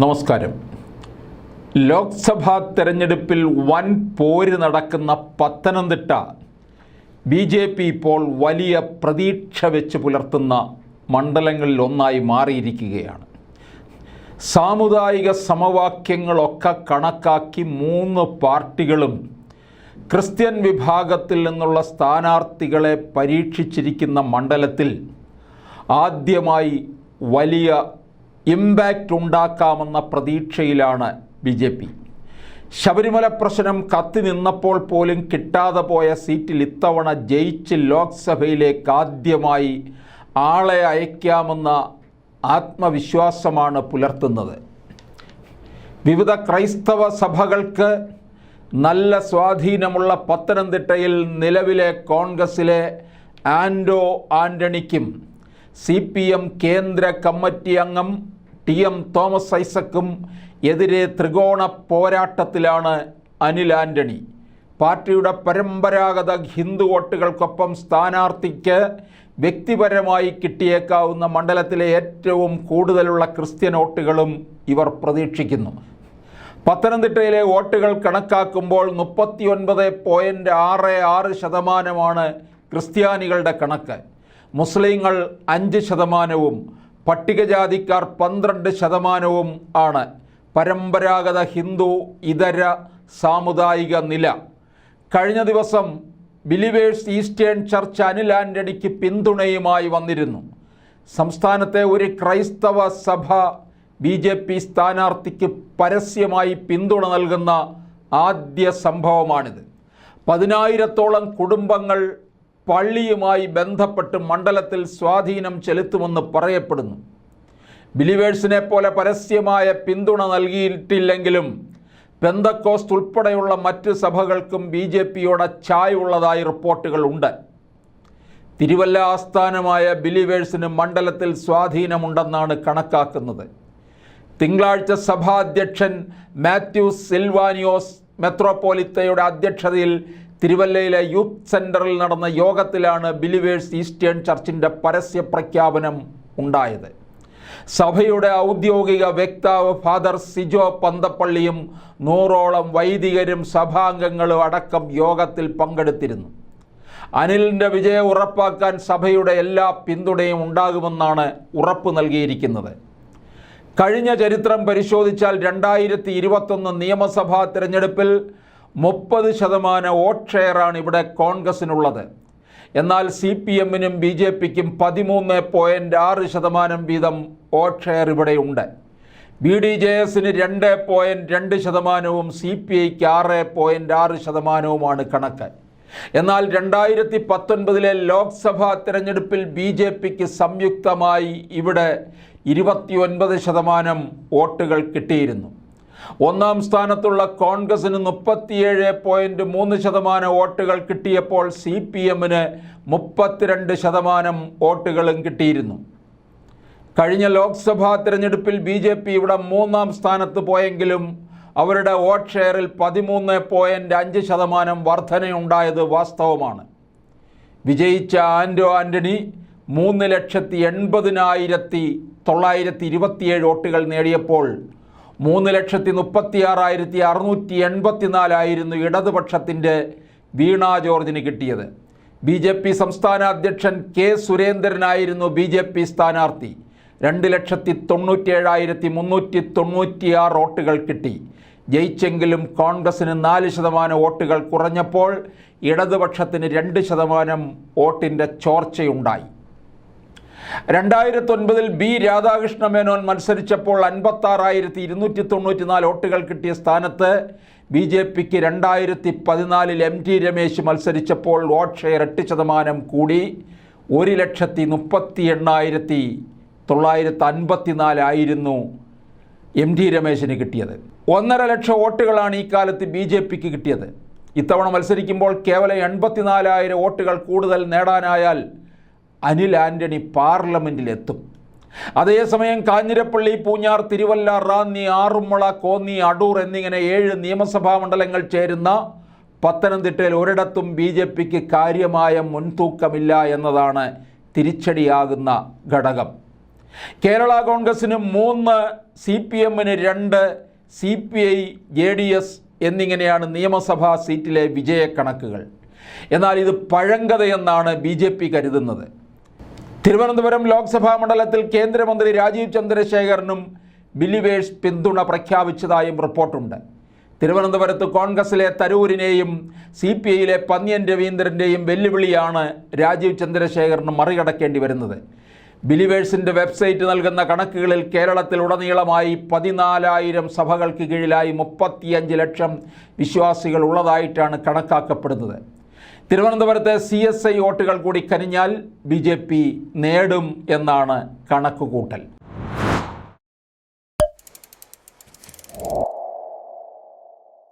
നമസ്കാരം. ലോക്സഭാ തെരഞ്ഞെടുപ്പിൽ വൻ പോര് നടക്കുന്ന പത്തനംതിട്ട ബി ജെ പി ഇപ്പോൾ വലിയ പ്രതീക്ഷ വെച്ച് പുലർത്തുന്ന മണ്ഡലങ്ങളിൽ ഒന്നായി മാറിയിരിക്കുകയാണ്. സാമുദായിക സമവാക്യങ്ങളൊക്കെ കണക്കാക്കി മൂന്ന് പാർട്ടികളും ക്രിസ്ത്യൻ വിഭാഗത്തിൽ നിന്നുള്ള സ്ഥാനാർത്ഥികളെ പരീക്ഷിച്ചിരിക്കുന്ന മണ്ഡലത്തിൽ ആദ്യമായി വലിയ ഇമ്പാക്റ്റ് ഉണ്ടാക്കാമെന്ന പ്രതീക്ഷയിലാണ് ബി ജെ പി. ശബരിമല പ്രശ്നം കത്തി നിന്നപ്പോൾ പോലും കിട്ടാതെ പോയ സീറ്റിൽ ഇത്തവണ ജയിച്ച് ലോക്സഭയിലേക്ക് ആദ്യമായി ആളെ അയക്കാമെന്ന ആത്മവിശ്വാസമാണ് പുലർത്തുന്നത്. വിവിധ ക്രൈസ്തവ സഭകൾക്ക് നല്ല സ്വാധീനമുള്ള പത്തനംതിട്ടയിൽ നിലവിലെ കോൺഗ്രസിലെ ആൻഡോ ആന്റണിക്കും സി പി എം കേന്ദ്ര കമ്മിറ്റി അംഗം ടി എം തോമസ് ഐസക്കും എതിരെ ത്രികോണ പോരാട്ടത്തിലാണ് അനിൽ ആന്റണി പാർട്ടിയുടെ പരമ്പരാഗത ഹിന്ദു വോട്ടുകൾക്കൊപ്പം സ്ഥാനാർത്ഥിക്ക് വ്യക്തിപരമായി കിട്ടിയേക്കാവുന്ന മണ്ഡലത്തിലെ ഏറ്റവും കൂടുതലുള്ള ക്രിസ്ത്യൻ വോട്ടുകളും ഇവർ പ്രതീക്ഷിക്കുന്നു. പത്തനംതിട്ടയിലെ വോട്ടുകൾ കണക്കാക്കുമ്പോൾ മുപ്പത്തി ഒൻപത് പോയിന്റ് ആറ് ആറ് ശതമാനമാണ് ക്രിസ്ത്യാനികളുടെ കണക്ക്. മുസ്ലിങ്ങൾ അഞ്ച് ശതമാനവും പട്ടികജാതിക്കാർ പന്ത്രണ്ട് ശതമാനവും ആണ്. പരമ്പരാഗത ഹിന്ദു ഇതര സാമുദായിക നില. കഴിഞ്ഞ ദിവസം ബിലിവേഴ്സ് ഈസ്റ്റേൺ ചർച്ച് അനിൽ ആന്റണിക്ക് പിന്തുണയുമായി വന്നിരുന്നു. സംസ്ഥാനത്തെ ഒരു ക്രൈസ്തവ സഭ ബി ജെ പി സ്ഥാനാർത്ഥിക്ക് പരസ്യമായി പിന്തുണ നൽകുന്ന ആദ്യ സംഭവമാണിത്. പതിനായിരത്തോളം കുടുംബങ്ങൾ പള്ളിയുമായി ബന്ധപ്പെട്ട് മണ്ഡലത്തിൽ സ്വാധീനം ചെലുത്തുമെന്ന് പറയപ്പെടുന്നു. ബിലിവേഴ്സിനെ പോലെ പരസ്യമായ പിന്തുണ നൽകിയിട്ടില്ലെങ്കിലും പെന്തക്കോസ്റ്റ് ഉൾപ്പെടെയുള്ള മറ്റ് സഭകൾക്കും ബി ജെ പിയോടെ ചായുള്ളതായി റിപ്പോർട്ടുകളുണ്ട് തിരുവല്ല ആസ്ഥാനമായ ബിലിവേഴ്സിന് മണ്ഡലത്തിൽ സ്വാധീനമുണ്ടെന്നാണ് കണക്കാക്കുന്നത്. തിങ്കളാഴ്ച സഭാധ്യക്ഷൻ മാത്യു സിൽവാനിയോസ് മെത്രോപോലിത്തയുടെ അധ്യക്ഷതയിൽ തിരുവല്ലയിലെ യൂത്ത് സെന്ററിൽ നടന്ന യോഗത്തിലാണ് ബിലിവേഴ്സ് ഈസ്റ്റേൺ ചർച്ചിന്റെ പരസ്യ പ്രഖ്യാപനം ഉണ്ടായത്. സഭയുടെ ഔദ്യോഗിക വക്താവ് ഫാദർ സിജോ പന്തപ്പള്ളിയും നൂറോളം വൈദികരും സഭാംഗങ്ങളും അടക്കം യോഗത്തിൽ പങ്കെടുത്തിരുന്നു. അനിലിന്റെ വിജയം ഉറപ്പാക്കാൻ സഭയുടെ എല്ലാ പിന്തുണയും ഉണ്ടാകുമെന്നാണ് ഉറപ്പ് നൽകിയിരിക്കുന്നത്. കഴിഞ്ഞ ചരിത്രം പരിശോധിച്ചാൽ രണ്ടായിരത്തി ഇരുപത്തൊന്ന് നിയമസഭാ തിരഞ്ഞെടുപ്പിൽ മുപ്പത് ശതമാനം വോട്ട് ഷെയറാണ് ഇവിടെ കോൺഗ്രസിനുള്ളത്. എന്നാൽ സി പി എമ്മിനും ബി ജെ പിക്കും പതിമൂന്ന് പോയിന്റ് ആറ് ശതമാനം വീതം വോട്ട് ഷെയർ ഇവിടെയുണ്ട് ബി ഡി ജെ എസിന് രണ്ട് പോയിന്റ് രണ്ട് ശതമാനവും സി പി ഐക്ക് ആറ് പോയിന്റ് ആറ് ശതമാനവുമാണ് കണക്ക്. എന്നാൽ രണ്ടായിരത്തി പത്തൊൻപതിലെ ലോക്സഭാ തിരഞ്ഞെടുപ്പിൽ ബി ജെ പിക്ക് സംയുക്തമായി ഇവിടെ ഇരുപത്തിയൊൻപത് ശതമാനം വോട്ടുകൾ കിട്ടിയിരുന്നു. ഒന്നാം സ്ഥാനത്തുള്ള കോൺഗ്രസിന് മുപ്പത്തിയേഴ് പോയിന്റ് മൂന്ന് ശതമാനം വോട്ടുകൾ കിട്ടിയപ്പോൾ സി പി എമ്മിന് മുപ്പത്തിരണ്ട് ശതമാനം വോട്ടുകളും കിട്ടിയിരുന്നു. കഴിഞ്ഞ ലോക്സഭാ തിരഞ്ഞെടുപ്പിൽ ബി ജെ പി ഇവിടെ മൂന്നാം സ്ഥാനത്ത് പോയെങ്കിലും അവരുടെ വോട്ട് ഷെയറിൽ പതിമൂന്ന് പോയിന്റ് അഞ്ച് ശതമാനം വർധനയുണ്ടായത് വാസ്തവമാണ്. വിജയിച്ച ആൻഡോ ആന്റണി മൂന്ന് ലക്ഷത്തി എൺപതിനായിരത്തി തൊള്ളായിരത്തി ഇരുപത്തിയേഴ് വോട്ടുകൾ നേടിയപ്പോൾ മൂന്ന് ലക്ഷത്തി മുപ്പത്തിയാറായിരത്തി അറുന്നൂറ്റി എൺപത്തിനാലായിരുന്നു ഇടതുപക്ഷത്തിന്റെ വീണ ജോർജിന് കിട്ടിയത്. ബി ജെ പി സംസ്ഥാന അധ്യക്ഷൻ കെ സുരേന്ദ്രനായിരുന്നു ബി ജെ പി സ്ഥാനാർത്ഥി. രണ്ട് ലക്ഷത്തി തൊണ്ണൂറ്റിയേഴായിരത്തി മുന്നൂറ്റി തൊണ്ണൂറ്റിയാറ് വോട്ടുകൾ കിട്ടി. ജയിച്ചെങ്കിലും കോൺഗ്രസിന് നാല് ശതമാനം വോട്ടുകൾ കുറഞ്ഞപ്പോൾ ഇടതുപക്ഷത്തിന് രണ്ട് ശതമാനം വോട്ടിന്റെ ചോർച്ചയുണ്ടായി. രണ്ടായിരത്തി ഒൻപതിൽ ബി രാധാകൃഷ്ണ മേനോൻ മത്സരിച്ചപ്പോൾ അൻപത്താറായിരത്തി ഇരുന്നൂറ്റി തൊണ്ണൂറ്റി നാല് വോട്ടുകൾ കിട്ടിയ സ്ഥാനത്ത് ബി ജെ പിക്ക് രണ്ടായിരത്തി പതിനാലിൽ എം ടി രമേശ് മത്സരിച്ചപ്പോൾ വോട്ട് ഷെയർ എട്ട് ശതമാനം കൂടി. ഒരു ലക്ഷത്തി മുപ്പത്തി എണ്ണായിരത്തി തൊള്ളായിരത്തി അൻപത്തിനാലായിരുന്നു എം ടി രമേശിന് കിട്ടിയത്. ഒന്നര ലക്ഷം വോട്ടുകളാണ് ഈ കാലത്ത് ബി ജെ പിക്ക് കിട്ടിയത്. ഇത്തവണ മത്സരിക്കുമ്പോൾ കേവലം എൺപത്തിനാലായിരം വോട്ടുകൾ കൂടുതൽ നേടാനായാൽ അനിൽ ആന്റണി പാർലമെന്റിലെത്തും അതേസമയം കാഞ്ഞിരപ്പള്ളി പൂഞ്ഞാർ തിരുവല്ല റാന്നി ആറുമുള കോന്നി അടൂർ എന്നിങ്ങനെ ഏഴ് നിയമസഭാ മണ്ഡലങ്ങൾ ചേരുന്ന പത്തനംതിട്ടയിൽ ഒരിടത്തും ബി ജെ പിക്ക് കാര്യമായ മുൻതൂക്കമില്ല എന്നതാണ് തിരിച്ചടിയാകുന്ന ഘടകം. കേരള കോൺഗ്രസിന് മൂന്ന് സി പി എമ്മിന് രണ്ട് C P I J D S എന്നിങ്ങനെയാണ് നിയമസഭാ സീറ്റിലെ വിജയക്കണക്കുകൾ. എന്നാൽ ഇത് പഴങ്കഥയെന്നാണ് ബി ജെ പി കരുതുന്നത്. തിരുവനന്തപുരം ലോക്സഭാ മണ്ഡലത്തിൽ കേന്ദ്രമന്ത്രി രാജീവ് ചന്ദ്രശേഖരനും ബിലിവേഴ്സ് പിന്തുണ പ്രഖ്യാപിച്ചതായും റിപ്പോർട്ടുണ്ട്. തിരുവനന്തപുരത്ത് കോൺഗ്രസിലെ തരൂരിനെയും സി പി ഐയിലെ പന്ന്യൻ രവീന്ദ്രന്റെയും വെല്ലുവിളിയാണ് രാജീവ് ചന്ദ്രശേഖരന് മറികടക്കേണ്ടി വരുന്നത്. ബിലിവേഴ്സിന്റെ വെബ്സൈറ്റ് നൽകുന്ന കണക്കുകളിൽ കേരളത്തിൽ ഉടനീളമായി പതിനാലായിരം സഭകൾക്ക് കീഴിലായി മുപ്പത്തിയഞ്ച് ലക്ഷം വിശ്വാസികൾ ഉള്ളതായിട്ടാണ് കണക്കാക്കപ്പെടുന്നത്. തിരുവനന്തപുരത്തെ സി എസ് ഐ വോട്ടുകൾ കൂടി കനിഞ്ഞാൽ ബി ജെ പി നേടും എന്നാണ് കണക്കുകൂട്ടൽ.